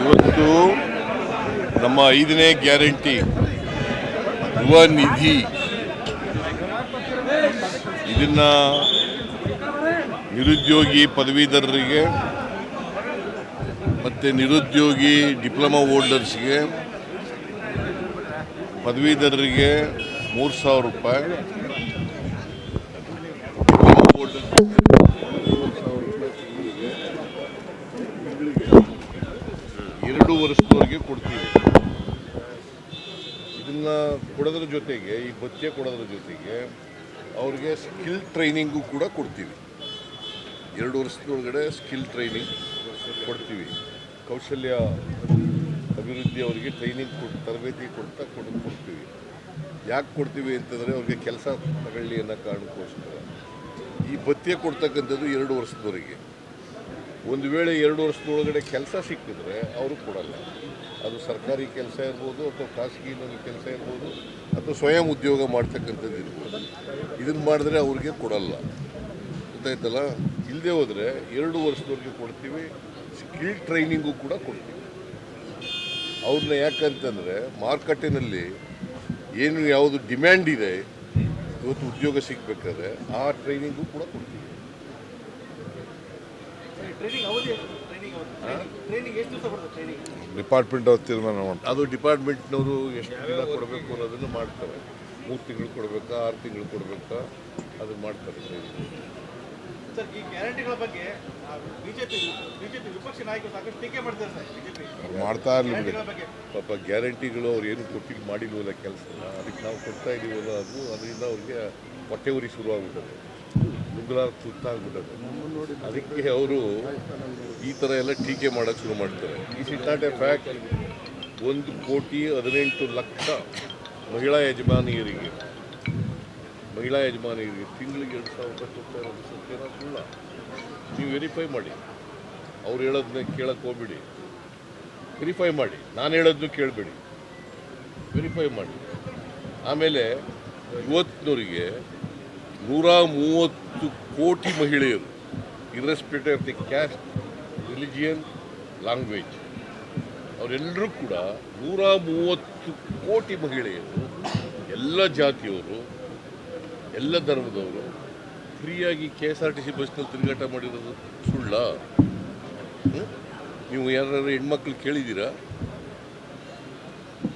ಇವತ್ತು ನಮ್ಮ ಐದನೇ ಗ್ಯಾರಂಟಿ ಯುವ ನಿಧಿ. ಇದನ್ನ ನಿರುದ್ಯೋಗಿ ಪದವೀಧರರಿಗೆ ಮತ್ತು ನಿರುದ್ಯೋಗಿ ಡಿಪ್ಲೊಮಾ ಹೋಲ್ಡರ್ಸ್ಗೆ ಪದವೀಧರರಿಗೆ ಮೂರು ಸಾವಿರ ರೂಪಾಯಿ. ಹೋಲ್ಡರ್ಸ್ ಕೊಡೋದ್ರ ಜೊತೆಗೆ, ಈ ಭತ್ಯೆ ಕೊಡೋದ್ರ ಜೊತೆಗೆ ಅವ್ರಿಗೆ ಸ್ಕಿಲ್ ಟ್ರೈನಿಂಗು ಕೂಡ ಕೊಡ್ತೀವಿ. ಎರಡು ವರ್ಷದೊಳಗಡೆ ಸ್ಕಿಲ್ ಟ್ರೈನಿಂಗ್ ಕೊಡ್ತೀವಿ. ಕೌಶಲ್ಯ ಅಭಿವೃದ್ಧಿ ಅವರಿಗೆ ಟ್ರೈನಿಂಗ್ ಕೊಟ್ಟು ತರಬೇತಿ ಕೊಡ್ತಾ ಕೊಡ, ಕೊಡ್ತೀವಿ. ಯಾಕೆ ಕೊಡ್ತೀವಿ ಅಂತಂದರೆ ಅವ್ರಿಗೆ ಕೆಲಸ ತಗೊಳ್ಳಿ ಅನ್ನೋ ಕಾರಣಕ್ಕೋಸ್ಕರ. ಈ ಭತ್ಯೆ ಕೊಡ್ತಕ್ಕಂಥದ್ದು ಎರಡು ವರ್ಷದವರೆಗೆ. ಒಂದು ವೇಳೆ ಎರಡು ವರ್ಷದೊಳಗಡೆ ಕೆಲಸ ಸಿಕ್ಕಿದ್ರೆ ಅವರು ಕೊಡಲ್ಲ. ಅದು ಸರ್ಕಾರಿ ಕೆಲಸ ಇರ್ಬೋದು ಅಥವಾ ಖಾಸಗಿ ಕೆಲಸ ಇರ್ಬೋದು. ಅಥವಾ ಸ್ವಯಂ ಉದ್ಯೋಗ ಮಾಡ್ತಕ್ಕಂಥದ್ದು ಇರ್ಬೋದು. ಇದನ್ನು ಮಾಡಿದ್ರೆ ಅವ್ರಿಗೆ ಕೊಡಲ್ಲ. ಗೊತ್ತಾಯ್ತಲ್ಲ? ಇಲ್ಲದೆ ಹೋದರೆ ಎರಡು ವರ್ಷದವರೆಗೆ ಕೊಡ್ತೀವಿ ಸ್ಕಿಲ್ ಟ್ರೈನಿಂಗು ಕೂಡ ಕೊಡ್ತೀವಿ. ಅವ್ರನ್ನ ಯಾಕಂತಂದರೆ ಮಾರುಕಟ್ಟೆನಲ್ಲಿ ಏನು ಯಾವುದು ಡಿಮ್ಯಾಂಡ್ ಇದೆ, ಇವತ್ತು ಉದ್ಯೋಗ ಸಿಗಬೇಕಾದ್ರೆ ಆ ಟ್ರೈನಿಂಗು ಕೂಡ ಕೊಡ್ತೀವಿ. ಟ್ರೈನಿಂಗ್ ಟ್ರೈನಿಂಗ್ ಎಷ್ಟು? ಡಿಪಾರ್ಟ್ಮೆಂಟ್ ಅವ್ರು ತೀರ್ಮಾನ ಮಾಡ್ತಾರೆ ಅದು ಡಿಪಾರ್ಟ್ಮೆಂಟ್ನವರು ಎಷ್ಟು ದಿನ ಕೊಡಬೇಕು ಅನ್ನೋದನ್ನು ಮಾಡ್ತಾರೆ. ಮೂರು ತಿಂಗಳು ಕೊಡಬೇಕಾ ಆರು ತಿಂಗಳು ಕೊಡಬೇಕಾ ಅದು ಮಾಡ್ತಾರೆ. ಸರ್ ಈ ಗ್ಯಾರಂಟಿಗಳ ಬಗ್ಗೆ ಬಿಜೆಪಿ ಬಿಜೆಪಿ ವಿಪಕ್ಷ ನಾಯಕರು ಸಾಕಷ್ಟು ಟೀಕೆ ಮಾಡ್ತಾರೆ ಸರ್ ಬಿಜೆಪಿ. ಅವ್ರು ಮಾಡ್ತಾ ಇರಲಿ ಬಿಡಿ. ಗ್ಯಾರಂಟಿಗಳ ಬಗ್ಗೆ. ಪಾಪ ಗ್ಯಾರಂಟಿಗಳು ಅವ್ರು ಏನು ಕೊಟ್ಟಿಗೆ ಮಾಡಿಲ್ವಲ್ಲ ಕೆಲಸ. ಅದಕ್ಕೆ ನಾವು ಕೊಡ್ತಾ ಇದೀವಲ್ಲ ಅದು ಅದರಿಂದ ಅವ್ರಿಗೆ ಹೊಟ್ಟೆ ಉರಿ ಶುರುವಾಗ್ಬಿಟ್ಟದೆ ನುಗ್ಗಲಾರ ತುತ್ತಾಗ್ಬಿಟ್ಟದೆ. ಅದಕ್ಕೆ ಅವರು ಈ ಥರ ಎಲ್ಲ ಟೀಕೆ ಮಾಡೋಕ್ಕೆ ಶುರು ಮಾಡ್ತಾರೆ. Is it not a fact ಒಂದು ಕೋಟಿ ಹದಿನೆಂಟು ಲಕ್ಷ ಮಹಿಳಾ ಯಜಮಾನಿಯರಿಗೆ ಮಹಿಳಾ ಯಜಮಾನಿಯರಿಗೆ ತಿಂಗಳಿಗೆ ಎರಡು ಸಾವಿರ ರೂಪಾಯಿ ಕೊಡ್ತಾ ಇರೋದು ಸತ್ಯನ ಸುಳ್ಳ ನೀವು ವೆರಿಫೈ ಮಾಡಿ. ಅವ್ರು ಹೇಳೋದನ್ನ ಕೇಳಕ್ಕೆ ಹೋಗ್ಬಿಡಿ. ವೆರಿಫೈ ಮಾಡಿ. ನಾನು ಹೇಳೋದನ್ನು ಕೇಳಬೇಡಿ. ವೆರಿಫೈ ಮಾಡಿ. ಆಮೇಲೆ ಇವತ್ತಿನವರಿಗೆ ನೂರ ಮೂವತ್ತು ಕೋಟಿ ಮಹಿಳೆಯರು irrespective of the caste religion language ಅವರೆಲ್ಲರೂ ಕೂಡ ನೂರ ಮೂವತ್ತು ಕೋಟಿ ಮಹಿಳೆಯರು, ಎಲ್ಲ ಜಾತಿಯವರು, ಎಲ್ಲ ಧರ್ಮದವರು ಫ್ರೀಯಾಗಿ K S R T C ಬಸ್ನಲ್ಲಿ ತಿರುಗಾಟ ಮಾಡಿರೋದು ಸುಳ್ಳ? ನೀವು ಯಾರು ಹೆಣ್ಮಕ್ಳು ಕೇಳಿದ್ದೀರಾ?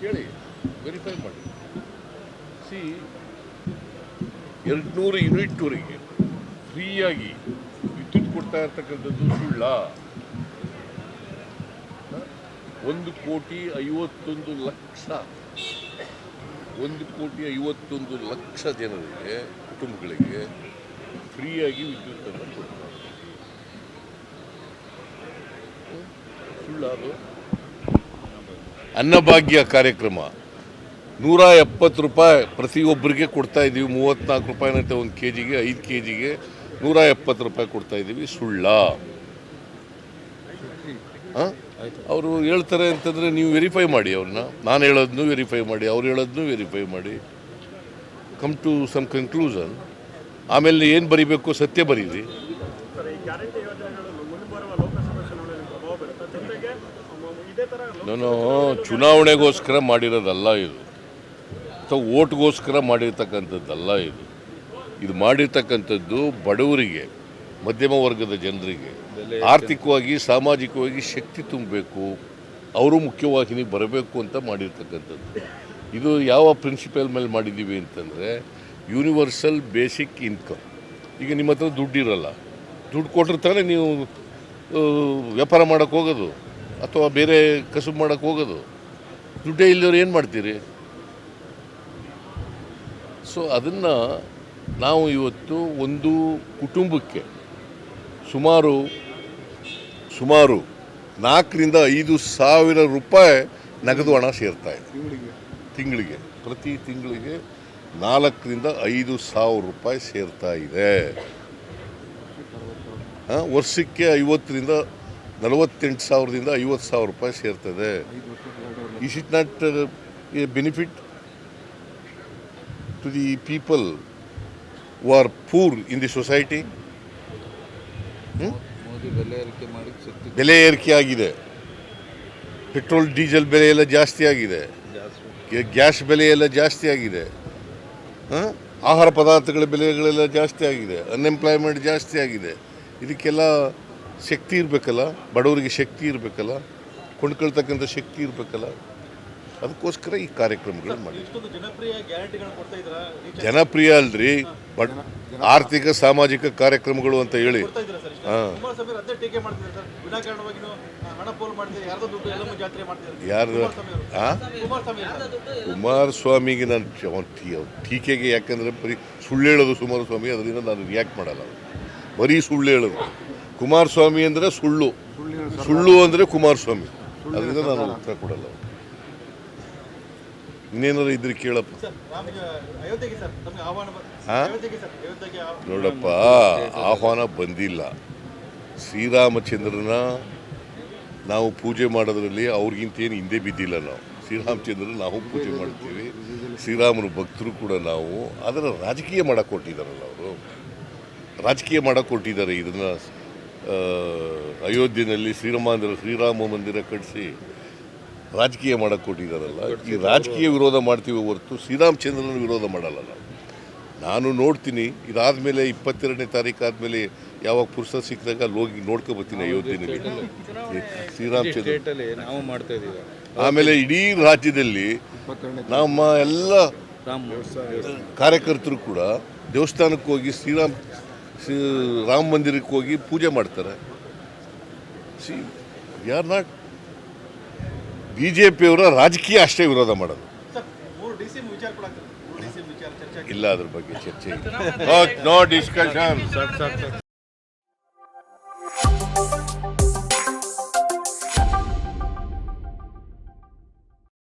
ಕೇಳಿ ವೆರಿಫೈ ಮಾಡಿ. ಸಿ ಎರಡುನೂರು ಯೂನಿಟ್ವರೆಗೆ ಫ್ರೀಯಾಗಿ ವಿದ್ಯುತ್ ಕೊಡ್ತಾ ಇರ್ತಕ್ಕಂಥದ್ದು ಸುಳ್ಳ? ಒಂದು ಕೋಟಿ ಐವತ್ತೊಂದು ಲಕ್ಷ. ಒಂದು ಕೋಟಿ ಐವತ್ತೊಂದು ಲಕ್ಷ ಜನರಿಗೆ, ಕುಟುಂಬಗಳಿಗೆ ಫ್ರೀಯಾಗಿ ವಿದ್ಯುತ್ತನ್ನು ಕೊಡ್ತಾರೆ ಸುಳ್ಳ ಅನ್ನಭಾಗ್ಯ ಕಾರ್ಯಕ್ರಮ. ನೂರ ಎಪ್ಪತ್ತು ರೂಪಾಯಿ ಪ್ರತಿಯೊಬ್ಬರಿಗೆ ಕೊಡ್ತಾ ಇದ್ದೀವಿ. ಮೂವತ್ತ್ನಾಲ್ಕು ರೂಪಾಯಿನಂತೆ ಒಂದು ಕೆ ಜಿಗೆ ಐದು ಕೆ ಜಿಗೆ ನೂರ ಎಪ್ಪತ್ತು ರೂಪಾಯಿ ಕೊಡ್ತಾ ಇದ್ದೀವಿ. ಸುಳ್ಳ. ಅವರು ಹೇಳ್ತಾರೆ ಅಂತಂದರೆ ನೀವು ವೆರಿಫೈ ಮಾಡಿ ಅವ್ರನ್ನ. ನಾನು ಹೇಳೋದನ್ನು ವೆರಿಫೈ ಮಾಡಿ, ಅವ್ರು ಹೇಳೋದನ್ನು ವೆರಿಫೈ ಮಾಡಿ. ಕಮ್ ಟು ಸಮ್ ಕನ್ಕ್ಲೂಷನ್ ಆಮೇಲೆ ಏನು ಬರೀಬೇಕು? ಸತ್ಯ ಬರೀರಿ. ನಾನು ಚುನಾವಣೆಗೋಸ್ಕರ ಮಾಡಿರೋದಲ್ಲ ಇದು. ಅಥವಾ ಓಟ್ಗೋಸ್ಕರ ಮಾಡಿರ್ತಕ್ಕಂಥದ್ದಲ್ಲ ಇದು. ಇದು ಮಾಡಿರ್ತಕ್ಕಂಥದ್ದು ಬಡವರಿಗೆ, ಮಧ್ಯಮ ವರ್ಗದ ಜನರಿಗೆ, ಆರ್ಥಿಕವಾಗಿ, ಸಾಮಾಜಿಕವಾಗಿ ಶಕ್ತಿ ತುಂಬಬೇಕು, ಅವರು ಮುಖ್ಯವಾಹಿನಿ ಬರಬೇಕು ಅಂತ ಮಾಡಿರ್ತಕ್ಕಂಥದ್ದು. ಇದು ಯಾವ ಪ್ರಿನ್ಸಿಪಲ್ ಮೇಲೆ ಮಾಡಿದ್ದೀವಿ ಅಂತಂದರೆ, ಯೂನಿವರ್ಸಲ್ ಬೇಸಿಕ್ ಇನ್ಕಮ್. ಈಗ ನಿಮ್ಮ ಹತ್ರ ದುಡ್ಡಿರಲ್ಲ, ದುಡ್ಡು ಕೊಟ್ಟರೆ ತಾನೇ ನೀವು ವ್ಯಾಪಾರ ಮಾಡೋಕ್ಕೆ ಹೋಗೋದು, ಅಥವಾ ಬೇರೆ ಕಸುಬು ಮಾಡೋಕ್ಕೆ ಹೋಗೋದು. ದುಡ್ಡೇ ಇಲ್ಲದವ್ರು ಏನು ಮಾಡ್ತೀರಿ? ಸೊ ಅದನ್ನು ನಾವು ಇವತ್ತು ಒಂದು ಕುಟುಂಬಕ್ಕೆ ಸುಮಾರು ಸುಮಾರು ನಾಲ್ಕರಿಂದ ಐದು ಸಾವಿರ ರೂಪಾಯಿ ನಗದು ಹಣ ಸೇರ್ತಾ ಇದೆ. ತಿಂಗಳಿಗೆ. ಪ್ರತಿ ತಿಂಗಳಿಗೆ ನಾಲ್ಕರಿಂದ ಐದು ಸಾವಿರ ರೂಪಾಯಿ ಸೇರ್ತಾ ಇದೆ. ವರ್ಷಕ್ಕೆ ಐವತ್ತರಿಂದ ನಲವತ್ತೆಂಟು ಸಾವಿರದಿಂದ ಐವತ್ತು ಸಾವಿರ ರೂಪಾಯಿ ಸೇರ್ತದೆ is it not a benefit to the people who are poor in the society? Modi ಬೆಲೆ ಏರಿಕೆ ಮಾಡಿ ಶಕ್ತಿ ಬೆಲೆ ಏರಿಕೆ ಆಗಿದೆ. ಪೆಟ್ರೋಲ್ ಡೀಸೆಲ್ ಬೆಲೆ ಎಲ್ಲ ಜಾಸ್ತಿ ಆಗಿದೆ. ಗ್ಯಾ- ಗ್ಯಾಸ್ ಬೆಲೆ ಎಲ್ಲ ಜಾಸ್ತಿ ಆಗಿದೆ. ಆಹಾರ ಪದಾರ್ಥಗಳ ಬೆಲೆಗಳೆಲ್ಲ ಜಾಸ್ತಿ ಆಗಿದೆ. ಅನ್ಎಂಪ್ಲಾಯ್ಮೆಂಟ್ ಜಾಸ್ತಿ ಆಗಿದೆ. ಇದಕ್ಕೆಲ್ಲ ಶಕ್ತಿ ಇರಬೇಕಲ್ಲ? ಬಡವರಿಗೆ ಶಕ್ತಿ ಇರಬೇಕಲ್ಲ? ಕೊಂಡ್ಕೊಳ್ತಕ್ಕಂಥ ಶಕ್ತಿ ಇರಬೇಕಲ್ಲ? ಅದಕ್ಕೋಸ್ಕರ ಈ ಕಾರ್ಯಕ್ರಮಗಳು ಮಾಡಿ ಇಷ್ಟೊಂದು ಜನಪ್ರಿಯ ಅಲ್ರಿ ಬಟ್ ಆರ್ಥಿಕ ಸಾಮಾಜಿಕ ಕಾರ್ಯಕ್ರಮಗಳು ಅಂತ ಹೇಳಿ. ಹಾ. ಅವರು. ಕುಮಾರಸ್ವಾಮಿಗೆ ನಾನು ಟೀಕೆಗೆ ಯಾಕಂದರೆ ಬರೀ ಸುಳ್ಳು ಹೇಳೋದು ಕುಮಾರಸ್ವಾಮಿ ಅದರಿಂದ ನಾನು ರಿಯಾಕ್ಟ್ ಮಾಡಲ್ಲ ಬರೀ ಸುಳ್ಳು ಹೇಳೋದು. ಕುಮಾರಸ್ವಾಮಿ ಅಂದರೆ ಸುಳ್ಳು. ಸುಳ್ಳು ಅಂದರೆ ಕುಮಾರಸ್ವಾಮಿ. ಅದರಿಂದ ನಾನು ಉತ್ತರ ಕೊಡಲ್ಲ ಇನ್ನೇನಾದ್ರು ಇದ್ರೆ ಕೇಳಪ್ಪ ಸರ್ ರಾಮ ಅಯೋಧ್ಯೆಗೆ ಸರ್ ನಮ್ಗೆ ಆಹ್ವಾನ ಬ- ಹಾ? ಅಯೋಧ್ಯೆಗೆ ಸರ್ ಇದ್ರೆ ಕೇಳಪ್ಪ. ನೋಡಪ್ಪ ಆಹ್ವಾನ ಬಂದಿಲ್ಲ. ಶ್ರೀರಾಮಚಂದ್ರನ ನಾವು ಪೂಜೆ ಮಾಡೋದ್ರಲ್ಲಿ ಅವ್ರಿಗಿಂತ ಏನು ಹಿಂದೆ ಬಿದ್ದಿಲ್ಲ ನಾವು. ಶ್ರೀರಾಮಚಂದ್ರ ನಾವು ಪೂಜೆ ಮಾಡ್ತೀವಿ. ಶ್ರೀರಾಮನ ಭಕ್ತರು ಕೂಡ ನಾವು. ಅದರ ರಾಜಕೀಯ ಮಾಡಕ್ಕೆ ಕೊಟ್ಟಿದ್ದಾರಲ್ಲ ಅವರು. ರಾಜಕೀಯ ಮಾಡಕ್ಕೆ ಕೊಟ್ಟಿದ್ದಾರೆ ಇದನ್ನು ಅಯೋಧ್ಯೆಯಲ್ಲಿ ಶ್ರೀರಾಮ ಶ್ರೀರಾಮ ಮಂದಿರ ಕಟ್ಟಿಸಿ ರಾಜಕೀಯ ಮಾಡಕ್ಕೆ ಕೊಟ್ಟಿದ್ದಾರಲ್ಲ ಈ ರಾಜಕೀಯ ವಿರೋಧ ಮಾಡ್ತೀವಿ ಹೊರತು ಶ್ರೀರಾಮಚಂದ್ರನ ವಿರೋಧ ಮಾಡಲ್ಲ ನಾವು. ನಾನು ನೋಡ್ತೀನಿ ಇದಾದ್ಮೇಲೆ ಇಪ್ಪತ್ತೆರಡನೇ ತಾರೀಕು ಆದಮೇಲೆ ಯಾವಾಗ ಪುರುಷ ಸಿಕ್ಕಿದಾಗ ಅಲ್ಲಿ ಹೋಗಿ ನೋಡ್ಕೊ ಬರ್ತೀನಿ ಅಯೋಧ್ಯೆಯಲ್ಲಿ ಶ್ರೀರಾಮಚಂದ್ರ ನಾವು ಮಾಡ್ತಾ ಇದೀವಿ ಆಮೇಲೆ ಇಡೀ ರಾಜ್ಯದಲ್ಲಿ ನಮ್ಮ ಎಲ್ಲ ಕಾರ್ಯಕರ್ತರು ಕೂಡ ದೇವಸ್ಥಾನಕ್ಕೆ ಹೋಗಿ ಶ್ರೀರಾಮ್ ರಾಮ ಮಂದಿರಕ್ಕೆ ಹೋಗಿ ಪೂಜೆ ಮಾಡ್ತಾರೆ. ಸಿ ಯಾರ್ ನಾಟ್ ಬಿ ಜೆ ಪಿಯವರ ರಾಜಕೀಯ ಅಷ್ಟೇ ವಿರೋಧ ಮಾಡೋದು. ಸರ್ ಮೂರು ಡಿ ವಿಚಾರ ಕೂಡ ಆಗ್ತದೆ. ಮೂರು ಡಿ ವಿಚಾರ ಚರ್ಚೆ ಇಲ್ಲ ಅದ್ರ ಬಗ್ಗೆ ಚರ್ಚೆ ಇಲ್ಲ. No discussion